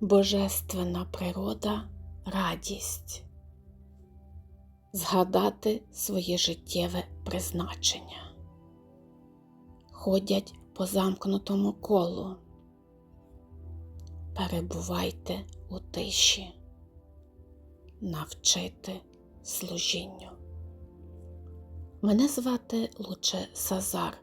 Божественна природа радість. Згадати своє життєве призначення. Ходять по замкнутому колу. Перебувайте у тиші. Навчити служінню. Мене звати Луче Сазар.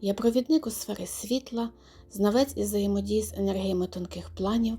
Я провідник у сфері світла, знавець із взаємодії з енергіями тонких планів,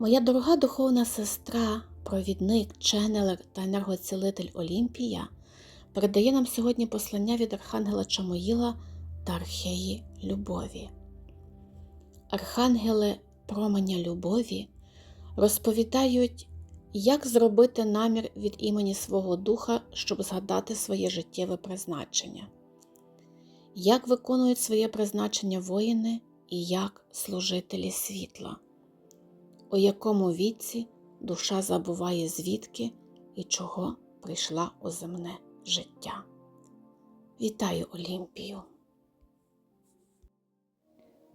Моя дорога духовна сестра, провідник, ченелер та енергоцілитель Олімпія передає нам сьогодні послання від Архангела Чамоїла та Археї Любові. Архангели променя любові розповідають, як зробити намір від імені свого духа, щоб згадати своє життєве призначення, як виконують своє призначення воїни і як служителі світла, у якому віці душа забуває звідки і чого прийшла у земне життя. Вітаю Олімпію!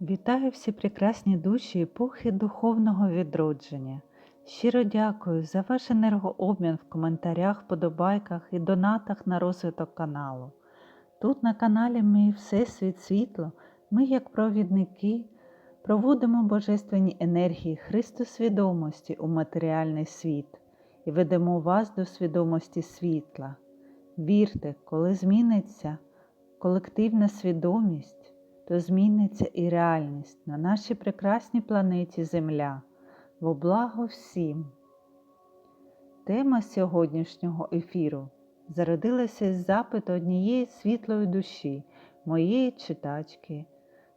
Вітаю всі прекрасні душі епохи духовного відродження. Щиро дякую за ваш енергообмін в коментарях, подобайках і донатах на розвиток каналу. Тут на каналі Мій Всесвіт Світло ми, як провідники, проводимо божественні енергії Христосвідомості у матеріальний світ і ведемо вас до свідомості світла. Вірте, коли зміниться колективна свідомість, то зміниться і реальність на нашій прекрасній планеті Земля. Во благо всім. Тема сьогоднішнього ефіру зародилася з запиту однієї світлої душі, моєї читачки,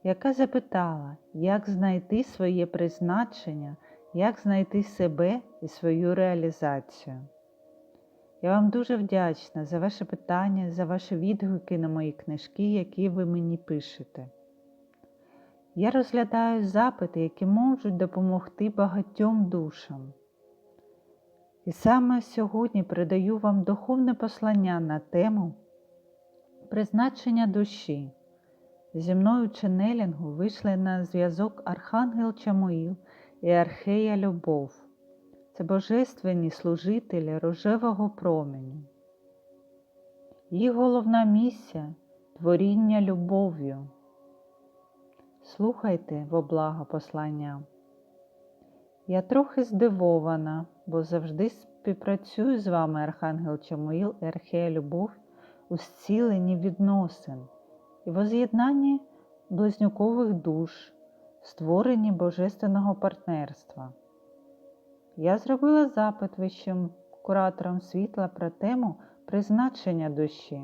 яка запитала, як знайти своє призначення, як знайти себе і свою реалізацію. Я вам дуже вдячна за ваше питання, за ваші відгуки на мої книжки, які ви мені пишете. Я розглядаю запити, які можуть допомогти багатьом душам. І саме сьогодні передаю вам духовне послання на тему призначення душі. Зі мною ченелінгу вийшли на зв'язок Архангел Чамуїл і Архея Любов. Це божественні служителі рожевого променю. Їх головна місія творіння любов'ю. Слухайте во благо послання. Я трохи здивована, бо завжди співпрацюю з вами, Архангел Чамуїл і Архея Любов, у зціленні відносин і воз'єднанні близнюкових душ, створенні божественного партнерства. Я зробила запит вищим кураторам світла про тему призначення душі.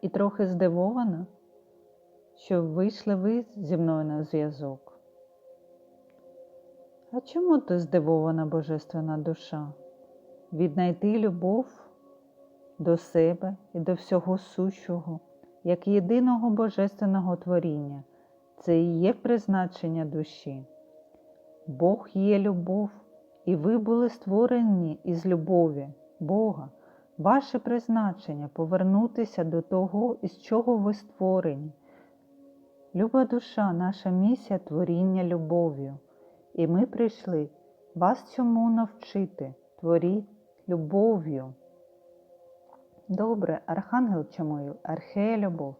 І трохи здивована, що вийшли ви зі мною на зв'язок. А чому ти здивована Божественна душа? Віднайти любов до себе і до всього сущого, як єдиного божественного творіння, це і є призначення душі. Бог є любов, і ви були створені із любові, Бога. Ваше призначення повернутися до того, із чого ви створені. Люба душа, наша місія творіння любов'ю, і ми прийшли вас цьому навчити, творіть любов'ю. Добре, Архангел Чамоїл, Архея любов.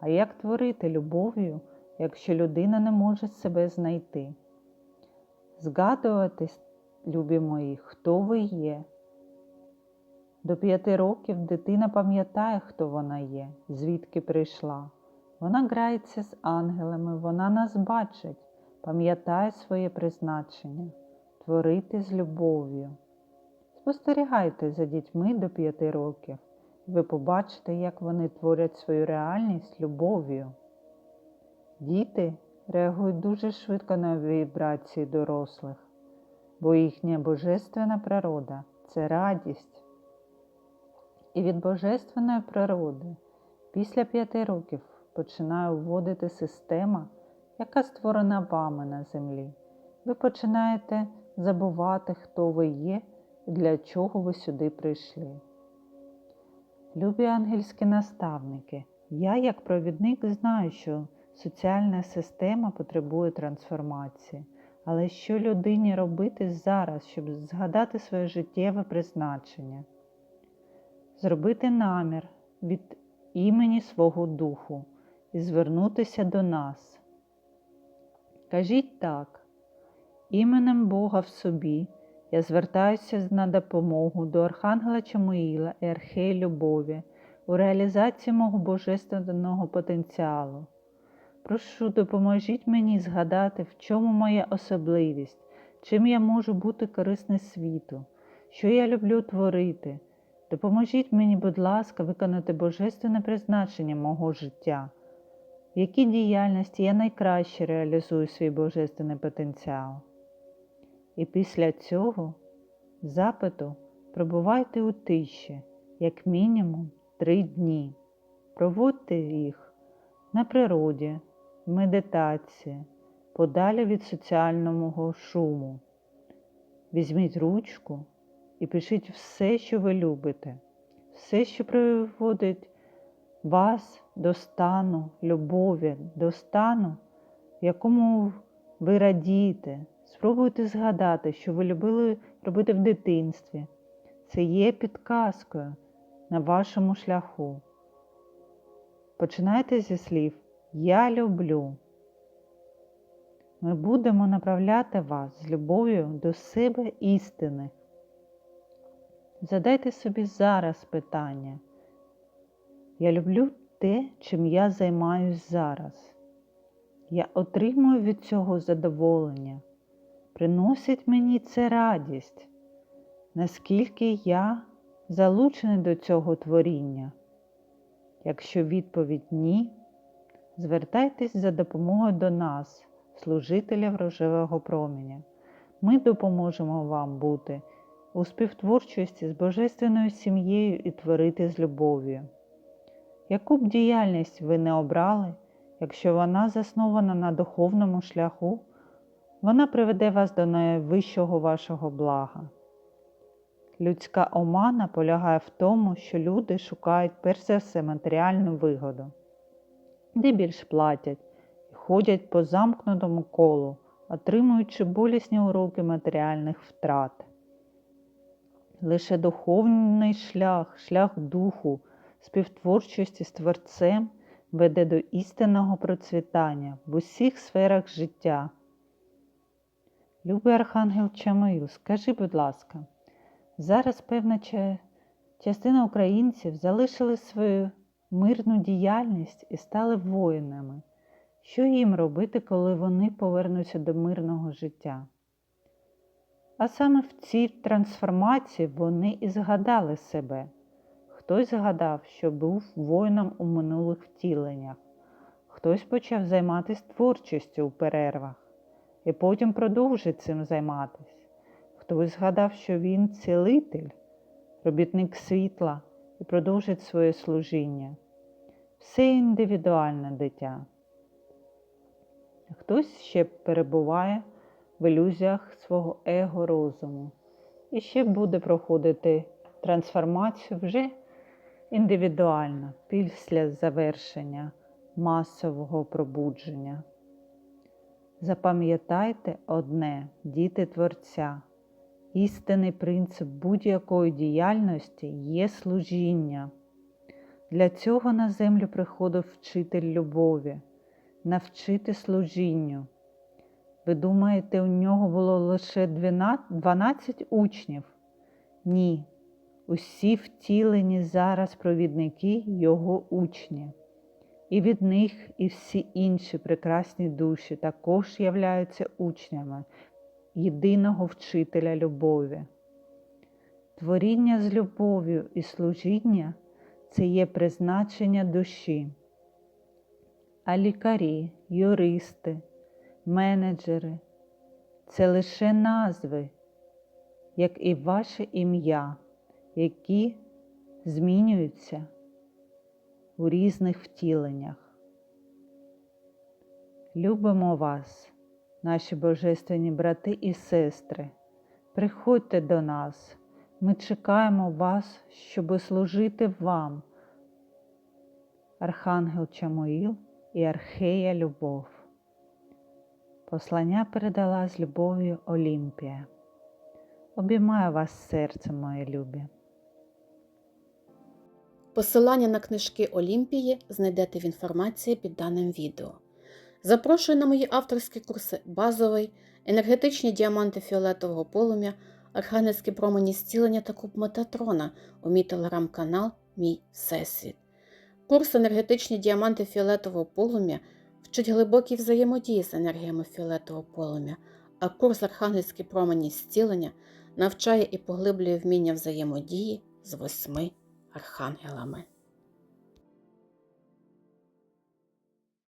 А як творити любов'ю, якщо людина не може себе знайти? Згадуватись, любі мої, хто ви є. До п'яти років дитина пам'ятає, хто вона є, звідки прийшла. Вона грається з ангелами, вона нас бачить, пам'ятає своє призначення, творити з любов'ю. Спостерігайте за дітьми до п'яти років, ви побачите, як вони творять свою реальність любов'ю. Діти реагують дуже швидко на вібрації дорослих, бо їхня божественна природа це радість. І від божественної природи після п'яти років починає вводити система, яка створена вами на землі. Ви починаєте забувати, хто ви є і для чого ви сюди прийшли. Любі ангельські наставники, я як провідник знаю, що соціальна система потребує трансформації. Але що людині робити зараз, щоб згадати своє життєве призначення? Зробити намір від імені свого духу і звернутися до нас. Кажіть так, іменем Бога в собі я звертаюся на допомогу до Архангела Чамуїла і Археї Любові у реалізації мого божественного потенціалу. Прошу, допоможіть мені згадати, в чому моя особливість, чим я можу бути корисний світу, що я люблю творити. Допоможіть мені, будь ласка, виконати божественне призначення мого життя, в якій діяльності я найкраще реалізую свій божественний потенціал. І після цього запиту пробувайте у тиші, як мінімум три дні. Проводьте їх на природі, медитації, подалі від соціального шуму. Візьміть ручку і пишіть все, що ви любите, все, що приводить вас до стану любові, до стану, в якому ви радієте. Спробуйте згадати, що ви любили робити в дитинстві. Це є підказкою на вашому шляху. Починайте зі слів Я люблю. Ми будемо направляти вас з любов'ю до себе істини. Задайте собі зараз питання. Я люблю те, чим я займаюсь зараз. Я отримую від цього задоволення. Приносить мені це радість, наскільки я залучений до цього творіння. Якщо відповідь ні, звертайтесь за допомогою до нас, служителів рожевого променя. Ми допоможемо вам бути у співтворчості з божественною сім'єю і творити з любов'ю. Яку б діяльність ви не обрали, якщо вона заснована на духовному шляху, вона приведе вас до найвищого вашого блага. Людська омана полягає в тому, що люди шукають перш за все матеріальну вигоду, де більш платять і ходять по замкнутому колу, отримуючи болісні уроки матеріальних втрат. Лише духовний шлях, шлях духу, співтворчості з Творцем веде до істинного процвітання в усіх сферах життя. Любий Архангел Чамил, скажи, будь ласка, зараз певна частина українців залишили свою мирну діяльність і стали воїнами. Що їм робити, коли вони повернуться до мирного життя? А саме в цій трансформації вони і згадали себе. Хтось згадав, що був воїном у минулих втіленнях, хтось почав займатися творчістю у перервах і потім продовжить цим займатися. Хтось згадав, що він цілитель, робітник світла і продовжить своє служіння. Все індивідуальне дитя. Хтось ще перебуває в ілюзіях свого его розуму і ще буде проходити трансформацію вже індивідуально після завершення масового пробудження. Запам'ятайте одне, діти Творця. Істинний принцип будь-якої діяльності є служіння. Для цього на землю приходив вчитель любові, навчити служінню. Ви думаєте, у нього було лише 12 учнів? Ні. Усі втілені зараз провідники його учні. І від них і всі інші прекрасні душі також являються учнями єдиного вчителя любові. Творіння з любов'ю і служіння це є призначення душі. А лікарі, юристи, менеджери це лише назви, як і ваше ім'я, які змінюються у різних втіленнях. Любимо вас, наші божественні брати і сестри. Приходьте до нас. Ми чекаємо вас, щоб служити вам. Архангел Чамуїл і Архея Любов. Послання передала з любов'ю Олімпія. Обіймаю вас серце, моє любі. Посилання на книжки Олімпії знайдете в інформації під даним відео. Запрошую на мої авторські курси базовий, енергетичні діаманти фіолетового полум'я, архангельські промені зцілення та куб Метатрона у мій телеграм-канал Мій Всесвіт. Курс енергетичні діаманти фіолетового полум'я вчить глибокій взаємодії з енергіями фіолетового полум'я, а курс архангельські промені зцілення навчає і поглиблює вміння взаємодії з восьми архангелами.